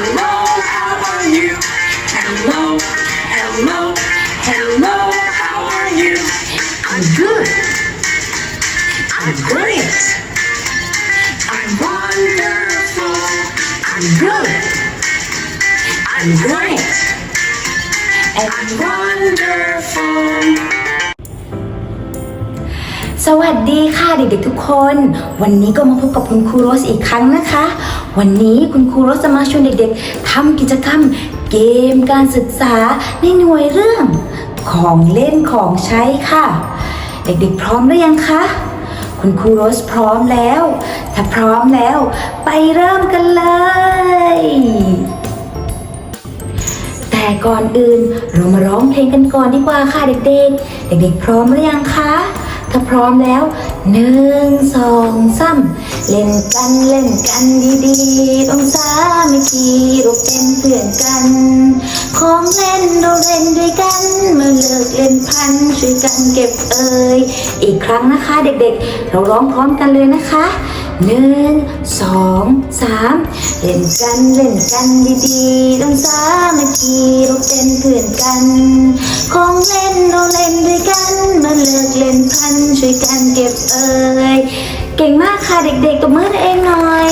Hello, how are you? Hello, hello, hello, how are you? I'm good. I'm great. I'm wonderful. I'm good. I'm great. And I'm wonderful. สวัสดีค่ะเด็กๆทุกคน วันนี้ก็มาพบกับคุณครูโรสอีกครั้งนะคะ วันนี้คุณครูโรสจะมาชวนเด็กๆทำกิจกรรมเกมการศึกษาในหน่วยเรื่อง ของเล่นของใช้ค่ะ เด็กๆพร้อมหรือยังคะคุณครูโรสพร้อมแล้ว ถ้าพร้อมแล้ว ไปเริ่มกันเลย แต่ก่อนอื่นเรามาร้องเพลงกันก่อนดีกว่าค่ะเด็กๆ เด็กๆ พร้อมหรือยังคะ ถ้าพร้อมแล้วหนึ่งสองสามเล่นกันเล่นกันดีๆองสาไม่คีเราเป็นเพื่อนกัน ของเล่นเราเล่นด้วยกันเมื่อเลิกเล่นพันช่วยกันเก็บเอ่ยอีกครั้งนะคะเด็กๆ เราร้องพร้อมกันเลยนะคะ หนึ่งสองสามเล่นกันเล่นกันดีๆต้องสามัคคีเราเป็นเพื่อนกันของเล่นเราเล่นด้วยกันมื่อเลิกเล่นพันช่วยกันเก็บเอ่ยเก่งมากค่ะเด็กๆตบมือเองหน่อย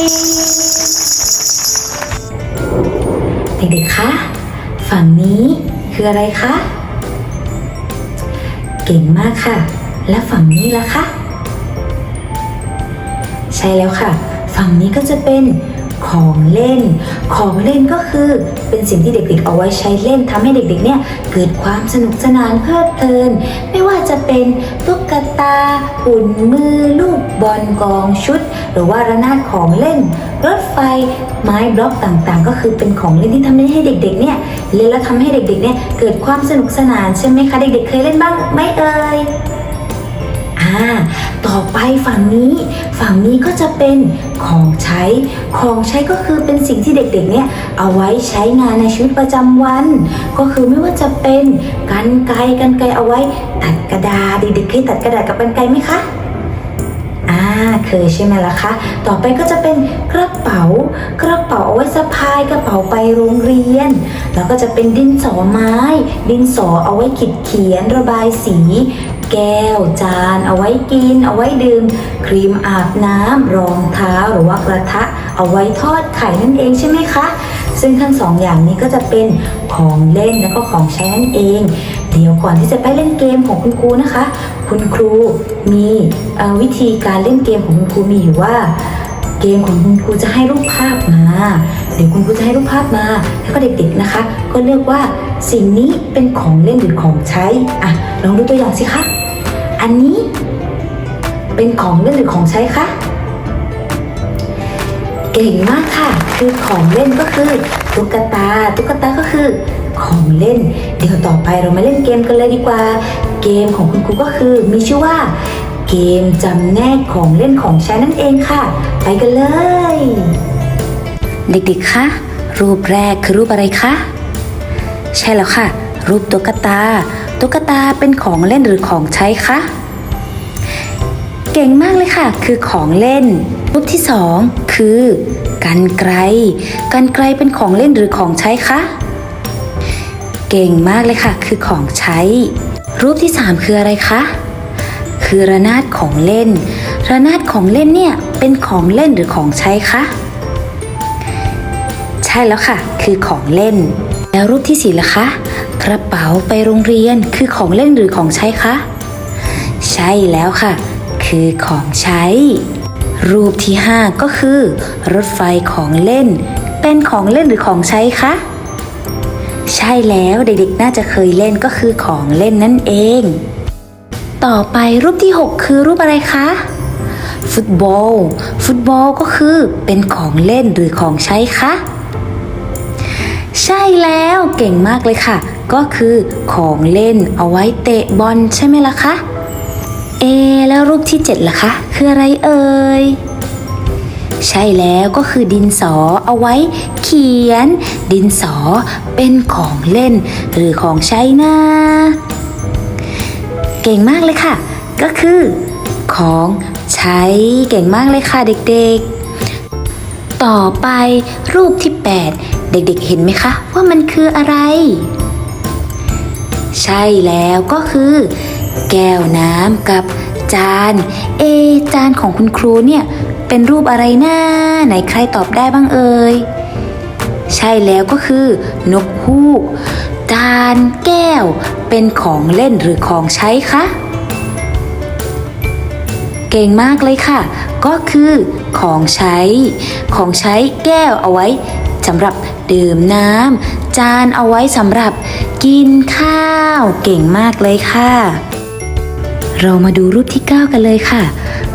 เด็กๆคะฝั่งนี้คืออะไรคะเก่งมากค่ะ และฝั่งนี้ล่ะคะ ช่แล้วค่ะ ฝั่งนี้ก็จะเป็นของเล่น ของเล่นก็คือเป็นสิ่งที่เด็กๆเอาไว้ใช้เล่นทำให้เด็กๆเนี่ยเกิดความสนุกสนานเพลิดเพลิน ไม่ว่าจะเป็นตุ๊กตาหุ่นมือลูกบอลกองชุด หรือว่าระนาดของเล่น รถไฟไม้บล็อกต่างๆ ก็คือเป็นของเล่นที่ทำให้เด็กๆเนี่ยเล่นแล้วทำให้เด็กๆเนี่ยเกิดความสนุกสนานใช่ไหมคะเด็กๆเคยเล่นบ้างไหมเอ่ย ต่อไปฝั่งนี้ ฝั่งนี้ก็จะเป็นของใช้ ของใช้ก็คือเป็นสิ่งที่เด็กๆ เนี่ยเอาไว้ใช้งานในชีวิตประจำวัน ก็คือไม่ว่าจะเป็นกันไกรกันไกรเอาไว้ตัดกระดาษเด็กๆเคยตัดกระดาษกับกันไกรไหมคะอ่าเคยใช่ไหมล่ะคะ ต่อไปก็จะเป็นกระเป๋า กระเป๋าเอาไว้สะพายกระเป๋าไปโรงเรียน แล้วก็จะเป็นดินสอไม้ ดินสอเอาไว้ขีดเขียนระบายสี แก้ว จาน เอาไว้กิน เอาไว้ดื่ม ครีมอาบน้ำรองเท้าหรือว่ากระทะ เอาไว้ทอดไข่นั่นเองใช่ไหมคะ ซึ่งทั้งสองอย่างนี้ก็จะเป็นของเล่นแล้วก็ของใช้นั่นเอง เดี๋ยวก่อนที่จะไปเล่นเกมของคุณครูนะคะ คุณครูมีวิธีการเล่นเกมของคุณครูมีอยู่ว่า เกมของคุณครูจะให้รูปภาพมา เดี๋ยวคุณครูจะให้รูปภาพมา แล้วก็เด็กๆนะคะ ก็เลือกว่าสิ่งนี้เป็นของเล่นหรือของใช้ อะ ลองดูตัวอย่างสิคะ อันนี้เป็นของเล่นหรือของใช้คะเก่งมากค่ะ คือของเล่นก็คือตุ๊กตา ตุ๊กตาก็คือของเล่น เดี๋ยวต่อไปเรามาเล่นเกมกันเลยดีกว่า เกมของคุณครูก็คือมีชื่อว่า เกมจำแนกของเล่นของใช้นั่นเองค่ะ ไปกันเลย เด็กๆ คะ รูปแรกคือรูปอะไรคะ ใช่แล้วค่ะ รูปตุ๊กตา ตุ๊กตาเป็นของเล่นหรือของใช้คะ เก่งมากเลยค่ะ คือของเล่น รูปที่สองคือกันไกรกันไกรเป็นของเล่นหรือของใช้คะ เก่งมากเลยค่ะ คือของใช้ รูปที่สามคืออะไรคะ คือระนาดของเล่น ระนาดของเล่นเนี่ยเป็นของเล่นหรือของใช้คะ ใช่แล้วค่ะ คือของเล่น แล้วรูปที่สี่ล่ะคะ กระเป๋าไปโรงเรียนคือของเล่นหรือของใช้คะ ใช่แล้วค่ะ คือของใช้ รูปที่5ก็คือ รถไฟของเล่น เป็นของเล่นหรือของใช้คะใช่แล้วเด็กๆ น่าจะเคยเล่นก็คือของเล่นนั่นเอง ต่อไปรูปที่ 6 คือรูปอะไรคะ ฟุตบอล ฟุตบอลก็คือเป็นของเล่นหรือของใช้คะ ใช่แล้วเก่งมากเลยค่ะ ก็คือของเล่นเอาไว้เตะบอลใช่ไหมล่ะคะ เอ แล้วรูปที่ 7ล่ะคะ คืออะไรเอ่ยใช่แล้วก็คือดินสอเอาไว้เขียน ดินสอเป็นของเล่น หรือของใช้นะ เก่งมากเลยค่ะ ก็คือ ของใช้เก่งมากเลยค่ะเด็กๆ ต่อไปรูปที่ 8 เด็กๆเห็นไหมคะ ว่ามันคืออะไร ใช่แล้วก็คือ แก้วน้ำกับจาน เอ จานของคุณครูเนี่ย เป็นรูปอะไรนะ้าไหนใครตอบได้บ้างเอ่ยใช่แล้วก็คือนกฮูก จานแก้ว เป็นของเล่นหรือของใช้คะ เก่งมากเลยค่ะ ก็คือของใช้ ของใช้แก้วเอาไว้สำหรับดื่มน้ำจานเอาไว้สำหรับกินข้าว เก่งมากเลยค่ะ เรามาดูรูปที่ 9 กันเลยค่ะ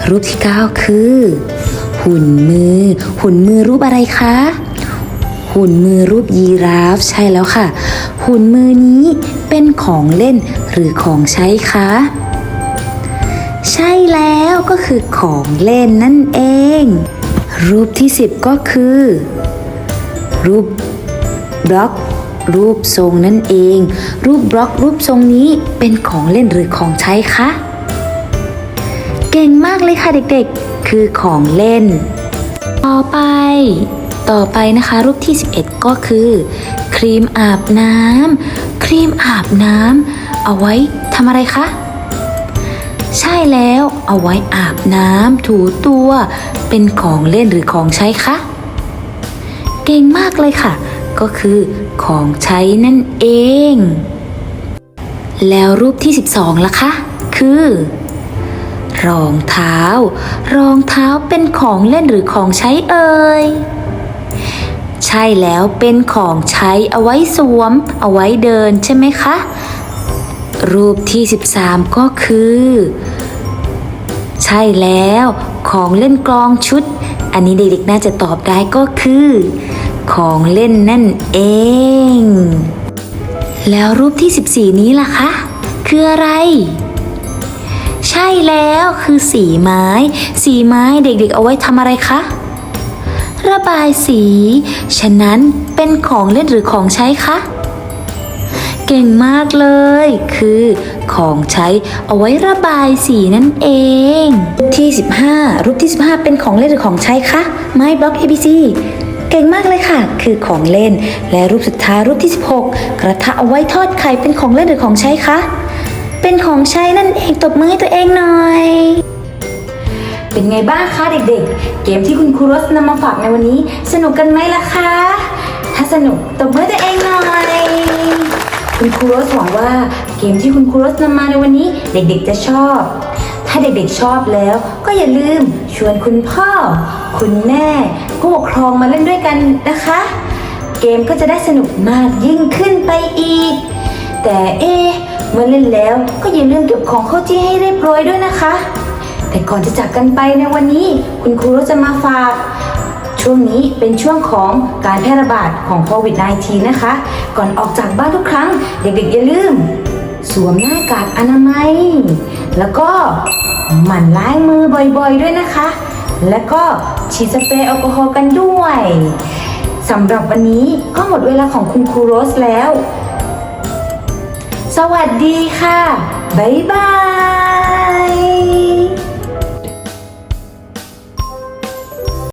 รูปที่ 9 คือ หุ่นมือ หุ่นมือรูปอะไรคะหุ่นมือรูปยีราฟใช่แล้วค่ะ หุ่นมือนี้เป็นของเล่นหรือของใช้คะ ใช่แล้วก็คือของเล่นนั่นเอง รูปที่ 10 ก็คือ รูปบล็อกรูปทรงนั่นเอง รูปบล็อกรูปทรงนี้เป็นของเล่นหรือของใช้คะ เก่งมากเลยค่ะเด็กๆ คือของเล่น ต่อไป ต่อไปนะคะรูปที่ 11 ก็คือ ครีมอาบน้ำครีมอาบน้ำเอาไว้ทำอะไรคะใช่แล้วเอาไว้อาบน้ำถูตัว เป็นของเล่นหรือของใช้คะเก่งมากเลยค่ะ ก็คือของใช้นั่นเอง แล้วรูปที่ 12ล่ะคะคือ รองเท้า รองเท้าเป็นของเล่นหรือของใช้เอ่ย ใช่แล้วเป็นของใช้เอาไว้สวม เอาไว้เดินใช่ไหมคะ รูปที่ 13 ก็คือ ใช่แล้วของเล่นกลองชุด อันนี้เด็กๆน่าจะตอบได้ก็คือ ของเล่นนั่นเอง แล้วรูปที่ 14 นี้ล่ะคะ คืออะไรใช่แล้วคือสีไม้ สีไม้เด็กๆ เอาไว้ทำอะไรคะ ระบายสี ฉะนั้นเป็นของเล่นหรือของใช้คะ เก่งมากเลย คือของใช้เอาไว้ระบายสีนั่นเองรูปที่ 15 รูปที่ 15 เป็นของเล่นหรือของใช้คะไม้บล็อก ABC เก่งมากเลยค่ะ คือของเล่น และรูปสุดท้ายรูปที่ 16 กระทะเอาไว้ทอดไข่เป็นของเล่นหรือของใช้คะ เป็นของใช้นั่นเองตบมือให้ตัวเองหน่อย เป็นไงบ้างคะเด็กๆ เกมที่คุณครูรสนำมาฝากในวันนี้ สนุกกันไหมล่ะคะ ถ้าสนุกตบมือตัวเองหน่อย คุณครูรสหวังว่า เกมที่คุณครูรสนำมาในวันนี้ เด็กๆจะชอบ ถ้าเด็กๆชอบแล้ว ก็อย่าลืมชวนคุณพ่อ คุณแม่ผู้ปกครองมาเล่นด้วยกันนะคะ เกมก็จะได้สนุกมากยิ่งขึ้นไปอีก แต่เอ๊เมื่อเล่นแล้วก็อย่าลืมเก็บของเข้าที่ให้เรียบร้อยด้วยนะคะ แต่ก่อนจะจากกันไปในวันนี้ คุณครูก็จะมาฝาก ช่วงนี้เป็นช่วงของการแพร่ระบาดของโควิด -19 นะคะ ก่อนออกจากบ้านทุกครั้ง เด็กๆอย่าลืม สวมหน้ากากอนามัย แล้วก็หมั่นล้างมือบ่อยๆด้วยนะคะ แล้วก็ฉีดสเปรย์แอลกอฮอล์กันด้วยสำหรับวันนี้ก็หมดเวลาของคุณครูโรสแล้ว สวัสดีค่ะ บ๊ายบาย